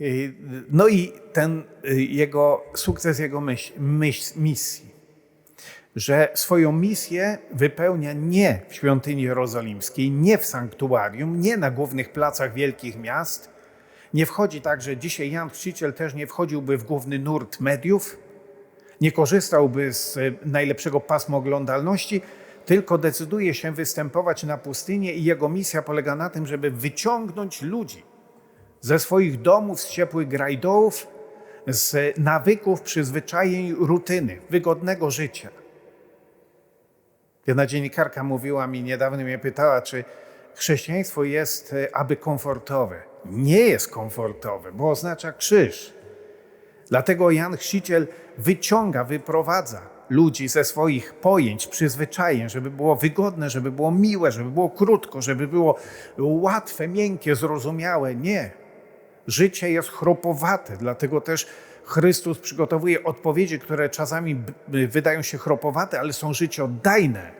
Y, No i ten y, jego sukces jego myśl, myśl, misji, że swoją misję wypełnia nie w świątyni jerozolimskiej, nie w sanktuarium, nie na głównych placach wielkich miast. Nie wchodzi tak, że dzisiaj Jan Chrzciciel też nie wchodziłby w główny nurt mediów, nie korzystałby z e, najlepszego pasma oglądalności, tylko decyduje się występować na pustynię i jego misja polega na tym, żeby wyciągnąć ludzi ze swoich domów, z ciepłych grajdołów, z nawyków, przyzwyczajeń, rutyny, wygodnego życia. Jedna dziennikarka mówiła mi niedawno, mnie pytała, czy chrześcijaństwo jest e, aby komfortowe. Nie jest komfortowe, bo oznacza krzyż. Dlatego Jan Chrzciciel wyciąga, wyprowadza ludzi ze swoich pojęć, przyzwyczajeń, żeby było wygodne, żeby było miłe, żeby było krótko, żeby było łatwe, miękkie, zrozumiałe. Nie. Życie jest chropowate, dlatego też Chrystus przygotowuje odpowiedzi, które czasami wydają się chropowate, ale są życioddajne.